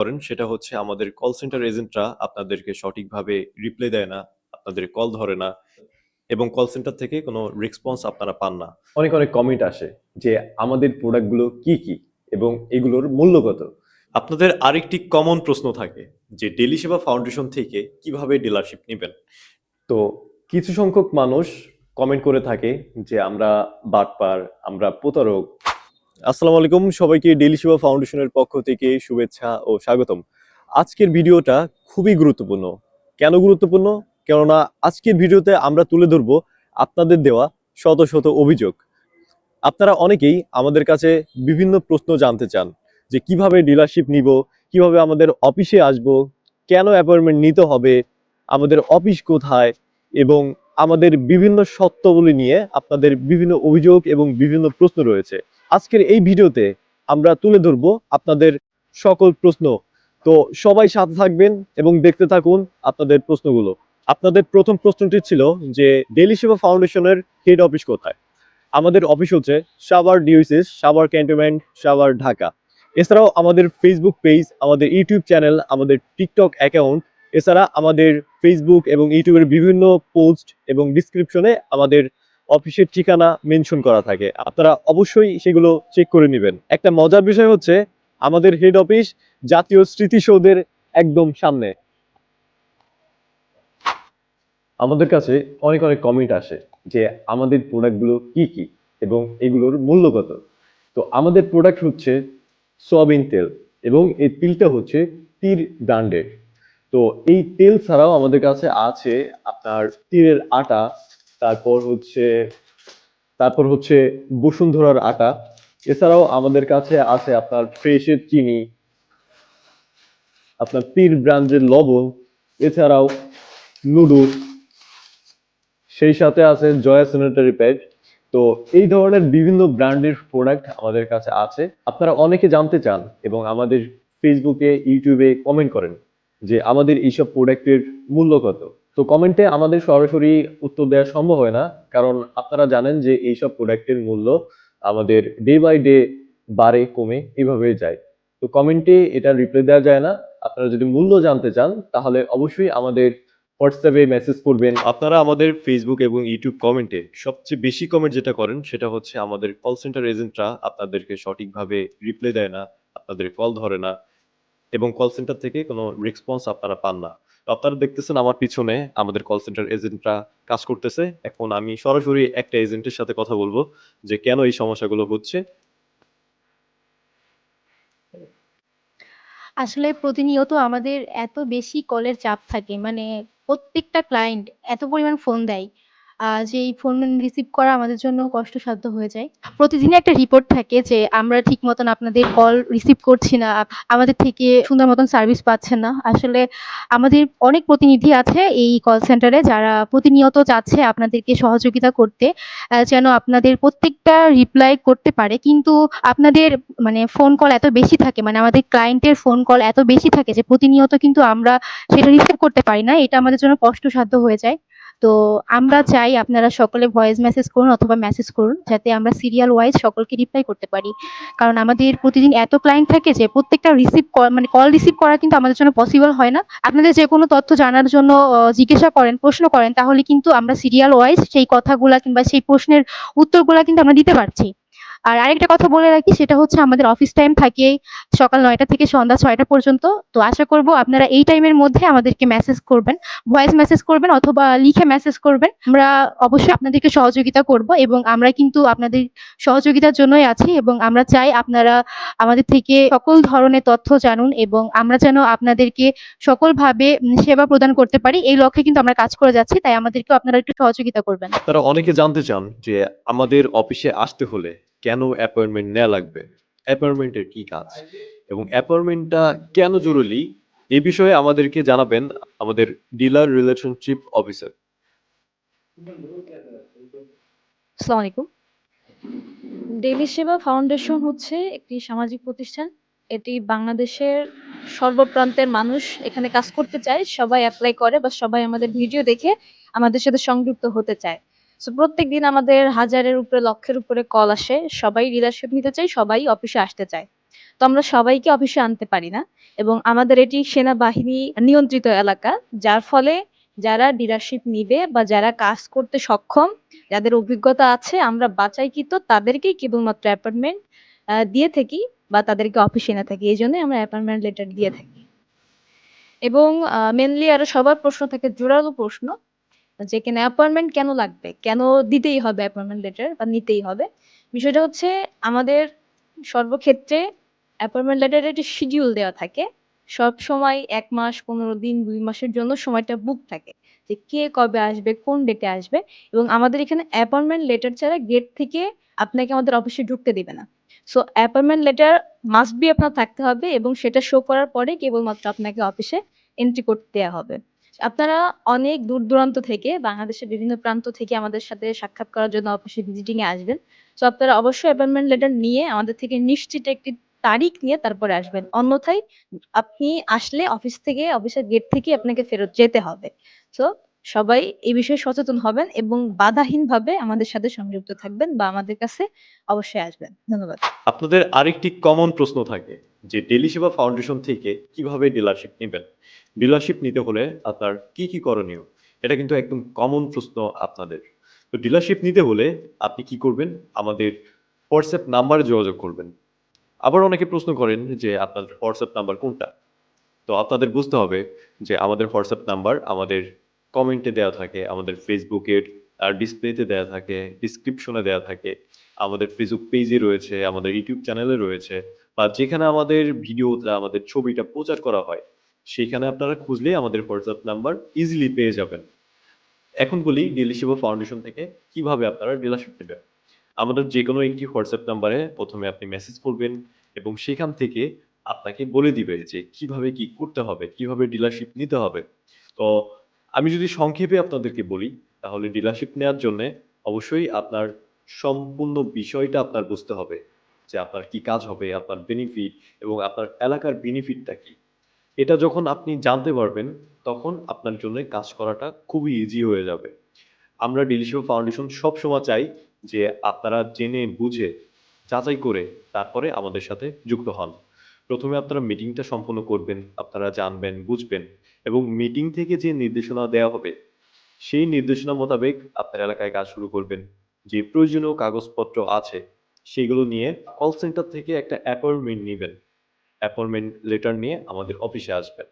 করেন সেটা হচ্ছে আমাদের কল সেন্টার এজেন্টরা আপনাদেরকে সঠিকভাবে রিপ্লাই দেয় না আপনাদের কল ধরে না এবং কল সেন্টার থেকে কোনো রেসপন্স আপনারা পান না। অনেক অনেক কমেন্ট আসে যে আমাদের প্রোডাক্টগুলো কি কি এবং এগুলোর মূল্য কত? আপনাদের আরেকটি কমন প্রশ্ন থাকে যে ডেলি সেবা ফাউন্ডেশন থেকে কীভাবে ডিলারশিপ নেবেন? তো কিছু সংখ্যক মানুষ কমেন্ট করে থাকে যে আমরা বাটপার আমরা প্রতারক আসসালামু আলাইকুম। সবাইকে ডেলি সেবা ফাউন্ডেশনের পক্ষ থেকে শুভেচ্ছা ও স্বাগতম। আজকের ভিডিওটা খুবই গুরুত্বপূর্ণ। কেন গুরুত্বপূর্ণ? কেননা আজকের ভিডিওতে আমরা তুলে ধরবো আপনাদের দেওয়া শত শত অভিযোগ। আপনারা অনেকেই আমাদের কাছে বিভিন্ন প্রশ্ন জানতে চান যে কীভাবে ডিলারশিপ নিব, কীভাবে আমাদের অফিসে আসব, কেন অ্যাপয়েন্টমেন্ট নিতে হবে, আমাদের অফিস কোথায় এবং আমাদের বিভিন্ন সত্যগুলি নিয়ে আপনাদের বিভিন্ন অভিযোগ এবং বিভিন্ন প্রশ্ন রয়েছে। আজকের এই ভিডিওতে আমরা তুলে ধরব আপনাদের সকল প্রশ্ন। তো সবাই সাথে থাকবেন এবং দেখতে থাকুন আপনাদের প্রশ্নগুলো। আপনাদের প্রথম প্রশ্নটি ছিল যে ডেলি সেবা ফাউন্ডেশনের হেড অফিস কোথায়? আমাদের অফিস হচ্ছে সাভার ডিউসিস সাভার ক্যান্টনমেন্ট সাভার ঢাকা এছাড়াও আমাদের ফেসবুক পেজ আমাদের ইউটিউব চ্যানেল আমাদের টিকটক অ্যাকাউন্ট এছাড়া আমাদের ফেসবুক এবং ইউটিউবের বিভিন্ন পোস্ট এবং ডিসক্রিপশনে আমাদের অফিসের ঠিকানা মেনশন করা থাকে। আপনারা অবশ্যই সেগুলো চেক করে নেবেন। একটা মজার বিষয় হচ্ছে, আমাদের হেড অফিস জাতীয় স্মৃতিসৌধের একদম সামনে। আমাদের কাছে অনেক অনেক কমেন্ট আসে যে, আমাদের প্রোডাক্টগুলো কি কি এবং এগুলোর মূল্য কত? তো আমাদের প্রোডাক্ট হচ্ছে সয়াবিন তেল এবং এই তিলটা হচ্ছে তীর ব্র্যান্ডের তো এই তেল ছাড়াও আমাদের কাছে আছে আপনার তীরের আটা তারপর হচ্ছে তারপর হচ্ছে বসুন্ধরার আটা। এছাড়াও আমাদের কাছে আছে আপনার ফ্রেশের চিনি, আপনার তীর ব্র্যান্ডের লবণ, এছাড়াও নুডলস সেই সাথে আছে জয়া স্যানিটারি প্যাড তো এই ধরনের বিভিন্ন ব্র্যান্ডের প্রোডাক্ট আমাদের কাছে আছে। আপনারা অনেকে জানতে চান এবং আমাদের ফেসবুকে ইউটিউবে কমেন্ট করেন যে আমাদের এইসব প্রোডাক্টের মূল্য কত। তো কমেন্টে আমাদের সরাসরি উত্তর দেওয়া সম্ভব হয় না, কারণ আপনারা জানেন যে এইসব প্রোডাক্টের মূল্য আমাদের ডে বাই ডে বাড়ে, কমে এভাবে যায়। তো কমেন্টে এটা রিপ্লাই দেওয়া যায় না। আপনারা যদি মূল্য জানতে চান, তাহলে অবশ্যই আমাদের হোয়াটসঅ্যাপে মেসেজ করবেন। আপনারা আমাদের ফেসবুক এবং ইউটিউব কমেন্টে সবচেয়ে বেশি কমেন্ট যেটা করেন, সেটা হচ্ছে আমাদের কল সেন্টার এজেন্টরা আপনাদেরকে সঠিকভাবে রিপ্লাই দেয় না, আপনাদের কল ধরে না, এবং কল সেন্টার থেকে কোনো রেসপন্স আপনারা পান না। আপনারা দেখতেছেন আমার পিছনে আমাদের কল সেন্টার এজেন্টরা কাজ করতেছে। এখন আমি সরাসরি একটা এজেন্টের সাথে কথা বলব যে কেন এই সমস্যাগুলো হচ্ছে। আসলে প্রতিনিয়ত আমাদের এত বেশি কলের চাপ থাকে মানে প্রত্যেকটা ক্লায়েন্ট এত পরিমাণ ফোন দেয়। যে এই ফোন রিসিভ করা আমাদের জন্য কষ্টসাধ্য হয়ে যায়। প্রতিদিনই একটা রিপোর্ট থাকে যে, আমরা ঠিক মতন আপনাদের কল রিসিভ করছি না, আমাদের থেকে সুন্দর মতন সার্ভিস পাচ্ছেন না। আসলে আমাদের অনেক প্রতিনিধি আছে এই কল সেন্টারে যারা প্রতিনিয়ত চাচ্ছে আপনাদেরকে সহযোগিতা করতে যেন আপনাদের প্রত্যেকটা রিপ্লাই করতে পারে। কিন্তু আপনাদের মানে ফোন কল এত বেশি থাকে মানে আমাদের ক্লায়েন্টের ফোন কল এত বেশি থাকে যে, প্রতিনিয়ত কিন্তু আমরা সেটা রিসিভ করতে পারি না। এটা আমাদের জন্য কষ্টসাধ্য হয়ে যায়। তো আমরা চাই আপনারা সকলে ভয়েস মেসেজ করুন অথবা মেসেজ করুন, যাতে আমরা সিরিয়াল ওয়াইজ সকলকে রিপ্লাই করতে পারি। কারণ আমাদের প্রতিদিন এত ক্লায়েন্ট থাকে যে প্রত্যেকটা রিসিভ মানে কল রিসিভ করা কিন্তু আমাদের জন্য পসিবল হয় না। আপনাদের যে কোনো তথ্য জানার জন্য জিজ্ঞাসা করেন, প্রশ্ন করেন, তাহলে কিন্তু আমরা সিরিয়াল ওয়াইজ সেই কথাগুলা কিংবা সেই প্রশ্নের উত্তরগুলা কিন্তু আমরা দিতে পারছি। আর আরেকটা কথা বলে রাখি, সেটা হচ্ছে আমাদের অফিস টাইম থাকে সকাল নয়টা থেকে সন্ধ্যা ছয়টা পর্যন্ত। তো আশা করব আপনারা এই টাইমের মধ্যে আমাদেরকে মেসেজ করবেন ভয়েস মেসেজ করবেন অথবা লিখে মেসেজ করবেন। আমরা অবশ্যই আপনাদেরকে সহযোগিতা করব এবং আমরা কিন্তু আপনাদের সহযোগিতার জন্যই আছি এবং আমরা চাই আপনারা আমাদের থেকে সকল ধরনের তথ্য জানুন এবং আমরা যেন আপনাদেরকে সকলভাবে সেবা প্রদান করতে পারি। এই লক্ষ্যে কিন্তু আমরা কাজ করে যাচ্ছি, তাই আমাদেরকেও আপনারা একটু সহযোগিতা করবেন। তারা অনেকে জানতে চান যে আমাদের অফিসে আসতে হলে কেন অ্যাপয়েন্টমেন্ট নেওয়া লাগবে? অ্যাপয়েন্টমেন্টের কি কাজ? এবং অ্যাপয়েন্টমেন্টটা কেন জরুরি? এ বিষয়ে আমাদেরকে জানাবেন আমাদের ডিলার রিলেশনশিপ অফিসার আসসালামু আলাইকুম। ডেলি সেবা ফাউন্ডেশন হচ্ছে একটি সামাজিক প্রতিষ্ঠান। এটি বাংলাদেশের সর্বপ্রান্তের মানুষ এখানে কাজ করতে চায়। সবাই অ্যাপ্লাই করে বা সবাই আমাদের ভিডিও দেখে আমাদের সাথে সংযুক্ত হতে চায়। সো প্রত্যেক দিন আমাদের হাজারের উপরে, লক্ষের উপরে কল আসে। সবাই লিডারশিপ নিতে চায়, সবাই অফিসে আসতে চায়। তো আমরা সবাইকে অফিসে আনতে পারি না। এবং আমাদের এটি সেনাবাহিনী নিয়ন্ত্রিত এলাকা, যার ফলে যারা ডিলারশিপ নিবে বা যারা কাজ করতে সক্ষম, যাদের অভিজ্ঞতা আছে, আমরা বাছাইকৃত তাদেরকেই কেবলমাত্র অ্যাপয়েন্টমেন্ট দিয়ে থাকি বা তাদেরকে অফিসে এনে থাকি। এই জন্যই আমরা অ্যাপয়েন্টমেন্ট লেটার দিয়ে থাকি। এবং মেনলি আরও সবার প্রশ্ন থাকে, জোরালো প্রশ্ন। যে কেন অ্যাপয়েন্টমেন্ট কেন লাগবে? কেন দিতেই হবে অ্যাপয়েন্টমেন্ট লেটার বা নিতেই হবে? বিষয়টা হচ্ছে আমাদের সর্বক্ষেত্রে অ্যাপয়েন্টমেন্ট লেটারে একটি শিডিউল দেওয়া থাকে, সব সময় এক মাস, পনেরো দিন, দুই মাসের জন্য সময়টা বুক থাকে যে কে কবে আসবে, কোন ডেটে আসবে এবং আমাদের এখানে অ্যাপয়েন্টমেন্ট লেটার ছাড়া গেট থেকে আপনাকে আমাদের অফিসে ঢুকতে দিবে না। So appointment letter must be আপনার থাকতে হবে এবং সেটা শো করার পরে কেবলমাত্র আপনাকে অফিসে এন্ট্রি করতে দেওয়া হবে। আপনারা অনেক দূর দূরান্ত থেকে বাংলাদেশের বিভিন্ন প্রান্ত থেকে আমাদের সাথে সাক্ষাৎ করার জন্য অফিসে ভিজিটিং এ আসবেন। সো আপনারা অবশ্যই অ্যাপয়েন্টমেন্ট লেটার নিয়ে আমাদের থেকে নিশ্চিত একটি তারিখ নিয়ে তারপরে আসবেন। অন্যথায় আপনি আসলে অফিস থেকে অফিসের গেট থেকে আপনাকে ফেরত যেতে হবে। সো সবাই এই বিষয়ে সচেতন হবেন এবং বাধাহীনভাবে আমাদের সাথে সংযুক্ত থাকবেন বা আমাদের কাছে অবশ্যই আসবেন। ধন্যবাদ। আপনাদের আরেকটি কমন প্রশ্ন থাকে। যে ডেলি সেবা ফাউন্ডেশন থেকে কীভাবে ডিলারশিপ নেবেন? ডিলারশিপ নিতে হলে আপনার কি কি করণীয়? এটা কিন্তু একদম কমন প্রশ্ন আপনাদের। তো ডিলারশিপ নিতে হলে আপনি কি করবেন? আমাদের হোয়াটসঅ্যাপ নাম্বারে যোগাযোগ করবেন। আবার অনেকে প্রশ্ন করেন যে আপনাদের হোয়াটসঅ্যাপ নাম্বার কোনটা? তো আপনাদের বুঝতে হবে যে আমাদের হোয়াটসঅ্যাপ নাম্বার আমাদের কমেন্টে দেওয়া থাকে, আমাদের ফেসবুকের আর ডিসপ্লেতে দেওয়া থাকে ডিসক্রিপশনে দেওয়া থাকে, আমাদের ফেসবুক পেজে রয়েছে, আমাদের ইউটিউব চ্যানেলে রয়েছে। বা যেখানে আমাদের ভিডিওটা আমাদের ছবিটা প্রচার করা হয়, সেখানে আপনারা খুঁজলে আমাদের হোয়াটসঅ্যাপ নাম্বার ইজিলি পেয়ে যাবেন। এখন বলি ডেলি সেবা ফাউন্ডেশন থেকে কীভাবে আপনারা ডিলারশিপ নেবেন। আমাদের যে কোনো একটি হোয়াটসঅ্যাপ নাম্বারে প্রথমে আপনি মেসেজ করবেন এবং সেখান থেকে আপনাকে বলে দিবে যে কীভাবে কি করতে হবে, কীভাবে ডিলারশিপ নিতে হবে। তো আমি যদি সংক্ষেপে আপনাদেরকে বলি, তাহলে ডিলারশিপ নেওয়ার জন্য অবশ্যই আপনার সম্পূর্ণ বিষয়টা আপনার বুঝতে হবে। যে আপনার কি কাজ হবে, আপনার বেনিফিট এবং আপনার এলাকার বেনিফিটটা কি? এটা যখন আপনি জানতে পারবেন, তখন আপনার জন্য কাজ করাটা খুবই ইজি হয়ে যাবে। আমরা ডিলিশিও ফাউন্ডেশন সবসময় চাই যে আপনারা জেনে বুঝে যাচাই করে তারপরে আমাদের সাথে যুক্ত হন। প্রথমে আপনারা মিটিংটা সম্পন্ন করবেন, আপনারা জানবেন, বুঝবেন এবং মিটিং থেকে যে নির্দেশনা দেওয়া হবে, সেই নির্দেশনা মোতাবেক আপনার এলাকায় কাজ শুরু করবেন। যে প্রয়োজনীয় কাগজপত্র আছে সেগুলো নিয়ে কল সেন্টার থেকে একটা অ্যাপয়েন্টমেন্ট নেবেন। অ্যাপয়েন্টমেন্ট লেটার নিয়ে আমাদের অফিসে আসবেন।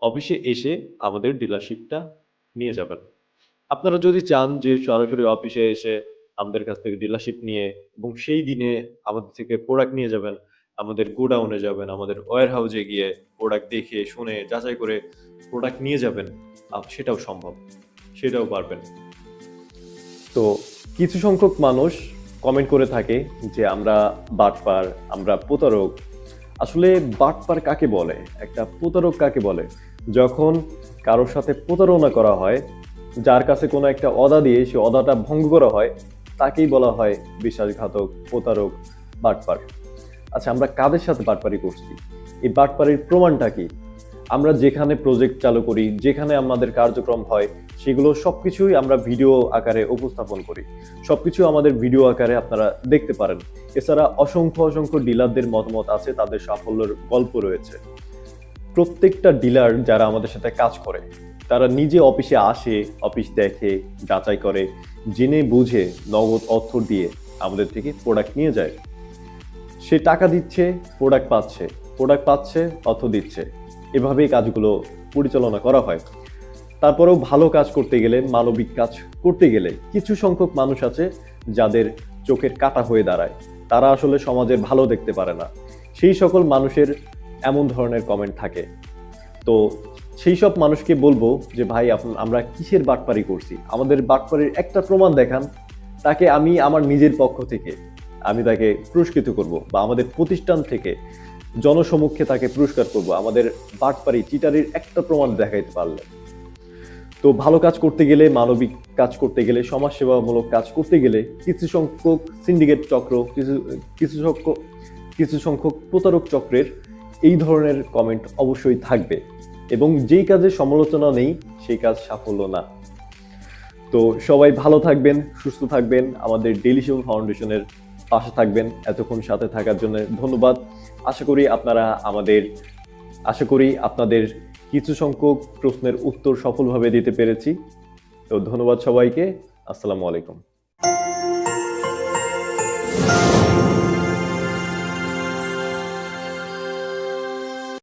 অফিসে এসে আমাদের ডিলারশিপটা নিয়ে যাবেন। আপনারা যদি চান যে সরাসরি অফিসে এসে আমাদের কাছ থেকে ডিলারশিপ নিয়ে এবং সেই দিনে আমাদের থেকে প্রোডাক্ট নিয়ে যাবেন, আমাদের গোডাউনে যাবেন, আমাদের ওয়ার হাউসে গিয়ে প্রোডাক্ট দেখে, শুনে, যাচাই করে প্রোডাক্ট নিয়ে যাবেন সেটাও সম্ভব। সেটাও পারবেন। তো কিছু সংখ্যক মানুষ কমেন্ট করে থাকে যে আমরা বাটপার, আমরা প্রতারক। আসলে বাটপার কাকে বলে? একটা প্রতারক কাকে বলে? যখন কারোর সাথে প্রতারণা করা হয়, যার কাছে কোনো একটা অদা দিয়ে সে অদাটা ভঙ্গ করা হয়, তাকেই বলা হয় বিশ্বাসঘাতক, প্রতারক, বাটপার। আচ্ছা আমরা কাদের সাথে বাটপারি করছি? এই বাটপারির প্রমাণটা কি? আমরা যেখানে প্রজেক্ট চালু করি, যেখানে আমাদের কার্যক্রম হয় সেগুলো সবকিছুই আমরা ভিডিও আকারে উপস্থাপন করি। সবকিছু আমাদের ভিডিও আকারে আপনারা দেখতে পারেন। এছাড়া অসংখ্য অসংখ্য ডিলারদের মতামত আছে, তাদের সাফল্যের গল্প রয়েছে। প্রত্যেকটা ডিলার যারা আমাদের সাথে কাজ করে, তারা নিজে অফিসে আসে, অফিস দেখে, যাচাই করে, জেনে বুঝে নগদ অর্থ দিয়ে আমাদের থেকে প্রোডাক্ট নিয়ে যায়। সে টাকা দিচ্ছে প্রোডাক্ট পাচ্ছে প্রোডাক্ট পাচ্ছে, অর্থ দিচ্ছে। এভাবেই কাজগুলো পরিচালনা করা হয়। তারপরেও ভালো কাজ করতে গেলে, মানবিক কাজ করতে গেলে কিছু সংখ্যক মানুষ আছে যাদের চোখের কাটা হয়ে দাঁড়ায়। তারা আসলে সমাজের ভালো দেখতে পারে না। সেই সকল মানুষের এমন ধরনের কমেন্ট থাকে। তো সেই সব মানুষকে বলব যে, ভাই আমরা কিসের বাটপারি করছি? আমাদের বাটপারির একটা প্রমাণ দেখান। তাকে আমি আমার নিজের পক্ষ থেকে, আমি তাকে পুরস্কৃত করব বা আমাদের প্রতিষ্ঠান থেকে জনসমক্ষে তাকে পুরস্কার করব। আমাদের বাটপারি চিটারির একটা প্রমাণ দেখাইতে পারলে তো ভালো কাজ করতে গেলে, মানবিক কাজ করতে গেলে, সমাজসেবামূলক কাজ করতে গেলে কিছু সংখ্যক সিন্ডিকেট চক্র, কিছু কিছু সংখ্যক কিছু সংখ্যক প্রতারক চক্রের এই ধরনের কমেন্ট অবশ্যই থাকবে। এবং যেই কাজে সমালোচনা নেই, সেই কাজ সাফল্য না। তো সবাই ভালো থাকবেন, সুস্থ থাকবেন, আমাদের ডেলি শো ফাউন্ডেশনের পাশে থাকবেন। এতক্ষণ সাথে থাকার জন্য ধন্যবাদ। আশা করি আপনারা আমাদের, আশা করি আপনাদের কিছু সংখ্যক প্রশ্নের উত্তর সফলভাবে দিতে পেরেছি। তো ধন্যবাদ সবাইকে। আসসালামু আলাইকুম।